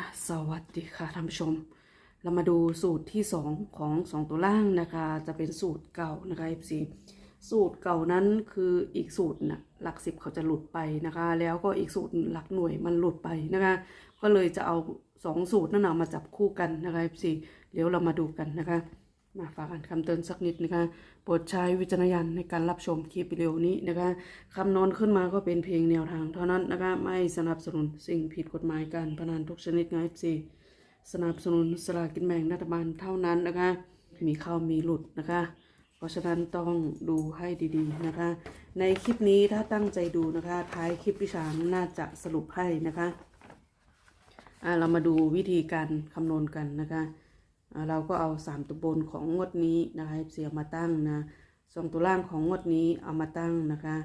ะสวัสดีค่ะท่านผู้ชม เรามาดูสูตรที่ 2 ของ 2 ตัวล่างนะคะ จะเป็นสูตรเก่านะคะ FC สูตรเก่านั้นคืออีกสูตรนะหลักสิบเขาจะหลุดไปนะคะ แล้วก็อีกสูตรหลักหน่วยมันหลุดไปนะคะ ก็เลยจะเอา 2 สูตรนั่นนะมาจับคู่กันนะคะ FC เดี๋ยวเรามาดูกันนะคะ มาฝากอ่านคำเตือนสักนิดนะคะ โปรดใช้วิจารณญาณในการรับชมคลิปวิดีโอนี้นะคะคำนอนขึ้นมาก็เป็นเพียงแนวทางเท่านั้นนะคะ ไม่สนับสนุนสิ่งผิดกฎหมายการพนันทุกชนิดนะ FC สนับสนุนสลากกินแบ่งรัฐบาลเท่านั้นนะคะ มีเข้ามีหลุดนะคะ เพราะฉะนั้นต้องดูให้ดีๆนะคะ ในคลิปนี้ถ้าตั้งใจดูนะคะ ท้ายคลิปพี่ช้างน่าจะสรุปให้นะคะอ่าเรามาดูวิธีการคำนวณกันนะคะ เราก็เอาสามตัวบนของงวดนี้นะคะเสียมาตั้งนะสองตัวล่างของงวดนี้เอามาตั้งนะคะ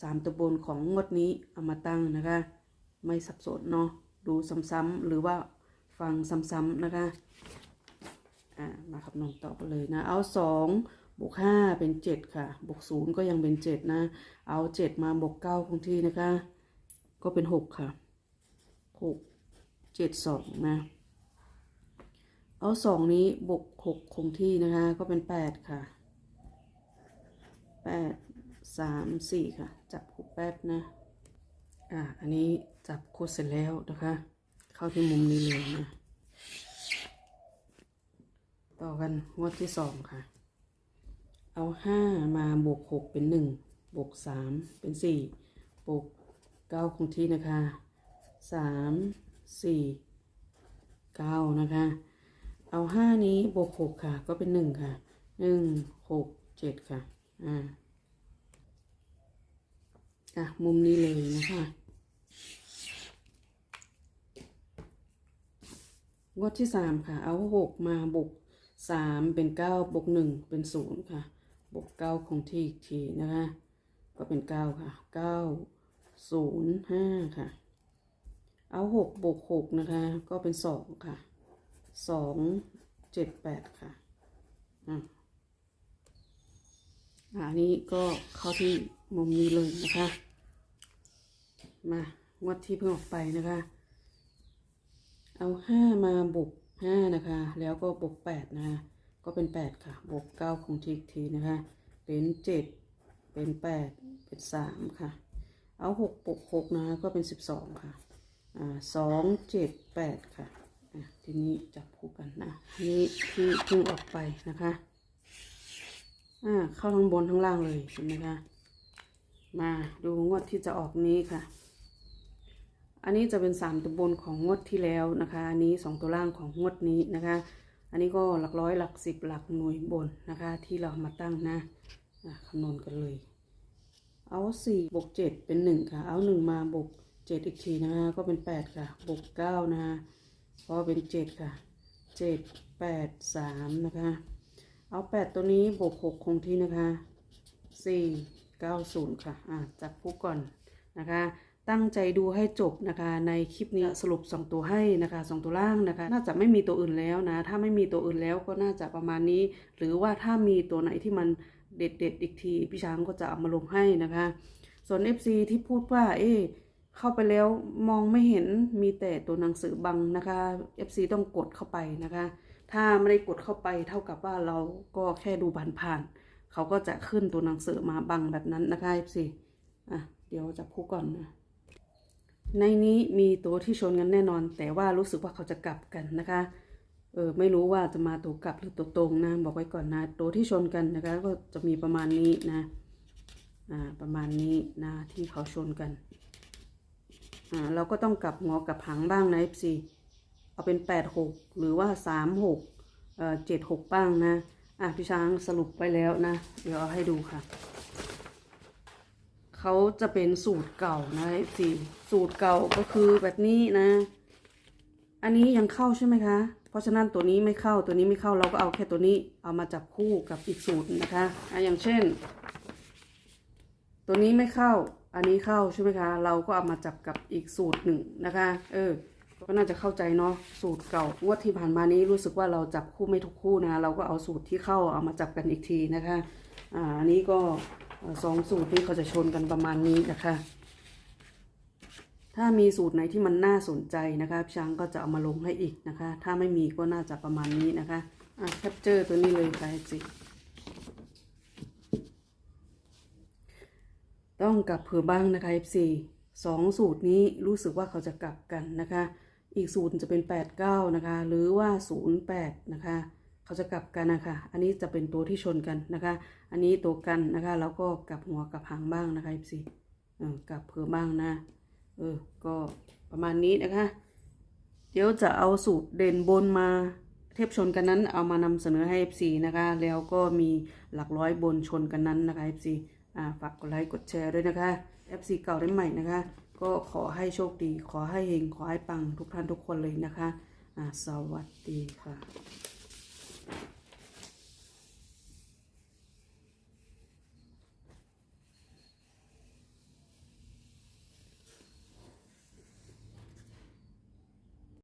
สามตัวบนของงวดนี้เอามาตั้งนะคะ ไม่สับสนเนาะดูซ้ำๆหรือว่าฟังซ้ำๆนะคะอ่ามาคำนวณต่อไปเลยนะ เอาสองบวกห้าเป็นเจ็ดค่ะ บวกศูนย์ก็ยังเป็นเจ็ดนะ เอาเจ็ดมาบวกเก้าคงที่นะคะ ก็เป็นหกค่ะหกเจ็ดสองนะ เอาสองนี้บวกหกคงที่นะคะ ก็เป็นแปดค่ะแปดสามสี่ค่ะ จับคูแป๊บนะ อ่า อันนี้จับคูเสร็จแล้วนะคะ เข้าที่มุมนี้เลยนะ ต่อกันงวดที่สองค่ะ เอาห้ามาบวกหกเป็นหนึ่งบวกสามเป็นสี่บวกเก้าคงที่นะคะสามสี่เก้านะคะ เอาห้านี้บวกหกค่ะ ก็เป็นหนึ่งค่ะหนึ่งหกเจ็ดค่ะ อ่าอะมุมนี้เลยนะคะงวดที่สามค่ะ เอาหกมาบวกสามเป็นเก้าบวกหนึ่งเป็นศูนย์ค่ะ บวกเก้าคงที่อีกทีนะคะ ก็เป็นเก้าค่ะเก้าศูนย์ห้าค่ะ เอาหกบวกหกนะคะ ก็เป็นสองค่ะ สองเจ็ดแปดค่ะอะอันนี้ก็เข้าที่มุมนี้เลยนะคะ มางวดที่เพิ่งออกไปนะคะ เอาห้ามาบวกห้านะคะ แล้วก็บวกแปดนะคะก็เป็นแปดค่ะ บวกเก้าคงทีอีกทีนะคะ เป็นเจ็ดเป็นแปดเป็นสามค่ะ เอาหกบวกหกนะคะก็เป็นสิบสองค่ะ อ่าสองเจ็ดแปดค่ะ ทีนี้จับคู่กันนะอันนี้ที่เพิ่งออกไปนะคะอ่าเข้าทั้งบนทั้งล่างเลยใช่ไหมคะมาดูงวดที่จะออกนี้ค่ะ อันนี้จะเป็นสามตัวบนของงวดที่แล้วนะคะ อันนี้สองตัวล่างของงวดนี้นะคะ อันนี้ก็หลักร้อยหลักสิบหลักหน่วยบนนะคะ ที่เรามาตั้งนะอะคำนวณกันเลย เอาสี่บวกเจ็ดเป็นหนึ่งค่ะ เอาหนึ่งมาบวกเจ็ดอีกทีนะคะ ก็เป็นแปดค่ะ บวกเก้านะคะ ก็เป็นเจ็ดค่ะเจ็ดแปดสามนะคะ เอาแปดตัวนี้บวกหกคงที่นะคะสี่เก้าศูนย์ค่ะอะจับคู่ก่อนนะคะตั้งใจดูให้จบนะคะในคลิปนี้สรุปสองตัวให้นะคะสองตัวล่างนะคะ น่าจะไม่มีตัวอื่นแล้วนะ ถ้าไม่มีตัวอื่นแล้วก็น่าจะประมาณนี้ หรือว่าถ้ามีตัวไหนที่มันเด็ดเด็ดๆอีกทีพี่ช้างก็จะเอามาลงให้นะคะ ส่วน FC ที่พูดว่าเอ๊ะ เข้าไปแล้วมองไม่เห็นมีแต่ตัวหนังสือบังนะคะ FC ต้องกดเข้าไปนะคะ ถ้าไม่ได้กดเข้าไปเท่ากับว่าเราก็แค่ดูผ่านๆเขาก็จะขึ้นตัวหนังสือมาบังแบบนั้นนะคะ FC อะเดี๋ยวจะพูดก่อนนะในนี้มีตัวที่ชนกันแน่นอน แต่ว่ารู้สึกว่าเขาจะกลับกันนะคะ เออไม่รู้ว่าจะมาตัวกลับหรือตัวตรงนะ บอกไว้ก่อนนะ ตัวที่ชนกันนะคะ ก็จะมีประมาณนี้นะ อ่าประมาณนี้นะที่เขาชนกัน อ่าเราก็ต้องกลับงอกลับหางบ้างนะ FC เอาเป็นแปดหกหรือว่าสามหกเอ่อเจ็ดหกบ้างนะ อะพี่ช้างสรุปไปแล้วนะ เดี๋ยวเอาให้ดูค่ะ เขาจะเป็นสูตรเก่านะสิสูตรเก่าก็คือแบบนี้นะ อันนี้ยังเข้าใช่ไหมคะ เพราะฉะนั้นตัวนี้ไม่เข้าตัวนี้ไม่เข้าเราก็เอาแค่ตัวนี้เอามาจับคู่กับอีกสูตรนะคะอะอย่างเช่น ตัวนี้ไม่เข้า อันนี้เข้าใช่ไหมคะ เราก็เอามาจับกับอีกสูตรหนึ่งนะคะ เออ ก็น่าจะเข้าใจเนาะ สูตรเก่างวดที่ผ่านมานี้รู้สึกว่าเราจับคู่ไม่ทุกคู่นะ เราก็เอาสูตรที่เข้าเอามาจับกันอีกทีนะคะ อ่า อันนี้ก็สองสูตรนี้เขาจะชนกันประมาณนี้นะคะ ถ้ามีสูตรไหนที่มันน่าสนใจนะคะพี่ช้างก็จะเอามาลงให้อีกนะคะ ถ้าไม่มีก็น่าจะประมาณนี้นะคะ อะแคปเจอร์ตัวนี้เลยค่ะสิ ต้องกลับเผื่อบ้างนะคะ F4 สองสูตรนี้รู้สึกว่าเขาจะกลับกันนะคะ อีกสูตรจะเป็น 89 นะคะ หรือว่า 08 นะคะ เขาจะกลับกันนะคะ อันนี้จะเป็นตัวที่ชนกันนะคะ อันนี้ตัวกันนะคะแล้วก็กลับหัวกลับหางบ้างนะคะ F4 เออกลับเผื่อบ้างนะ เออ ก็ประมาณนี้นะคะ เดี๋ยวจะเอาสูตรเด่นบนมาเทียบชนกันนั้นเอามานำเสนอให้ FC นะคะ แล้วก็มีหลักร้อยบนชนกันนั้นนะคะ FC ฝากกดไลค์กดแชร์ด้วยนะคะแอปสีเก่าได้ใหม่นะคะ ก็ขอให้โชคดี ขอให้เฮงขอให้ปังทุกท่านทุกคนเลยนะคะ สวัสดีค่ะ